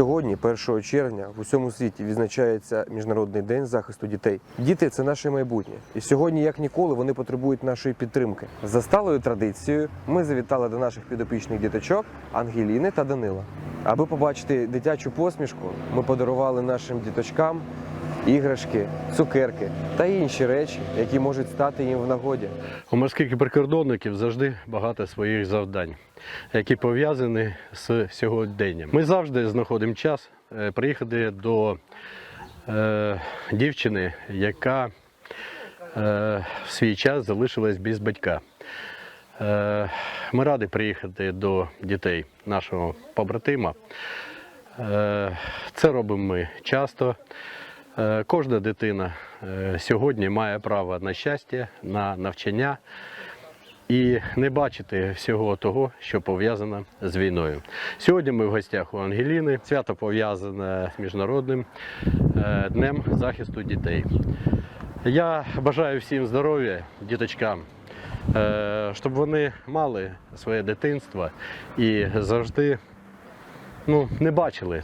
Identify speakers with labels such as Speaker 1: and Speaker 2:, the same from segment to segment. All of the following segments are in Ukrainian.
Speaker 1: Сьогодні, 1 червня, в усьому світі відзначається Міжнародний день захисту дітей. Діти це наше майбутнє, і сьогодні, як ніколи, вони потребують нашої підтримки. За сталою традицією ми завітали до наших підопічних діточок Ангеліни та Данила. Аби побачити дитячу посмішку, ми подарували нашим діточкам іграшки, цукерки та інші речі, які можуть стати їм в нагоді.
Speaker 2: У морських прикордонників завжди багато своїх завдань, які пов'язані з сьогоденням. Ми завжди знаходимо час е, приїхати до е, дівчини, яка е, в свій час залишилась без батька. Е, ми раді приїхати до дітей нашого побратима. Е, Це робимо ми часто. Е, Кожна дитина е, сьогодні має право на щастя, на навчання і не бачити всього того, що пов'язано з війною. Сьогодні ми в гостях у Ангеліни. Свято пов'язане з міжнародним е, днем захисту дітей. Я бажаю всім здоров'я, діточкам, щоб вони мали своє дитинство і завжди ну, не бачили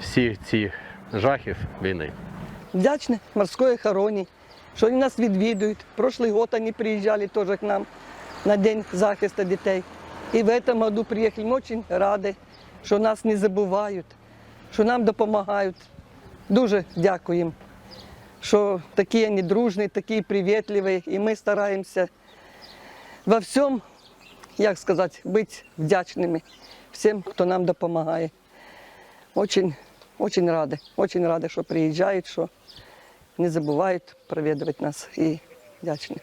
Speaker 2: всіх цих жахів війни
Speaker 3: Вдячны морской охороне, что они нас відвідують. Прошлый год они приезжали тоже к нам на День захисту детей. И в этом году приехали. Мы очень рады, що нас не забувають, що нам допомагають. Дуже дякуємо, що такі вони дружні, такі привітливі. І ми стараємося во всьому, як сказати, бути вдячними всім, хто нам допомагає. Очень, очень рады, очень рады, що приезжают, що не забувають провідувати нас і вдячні.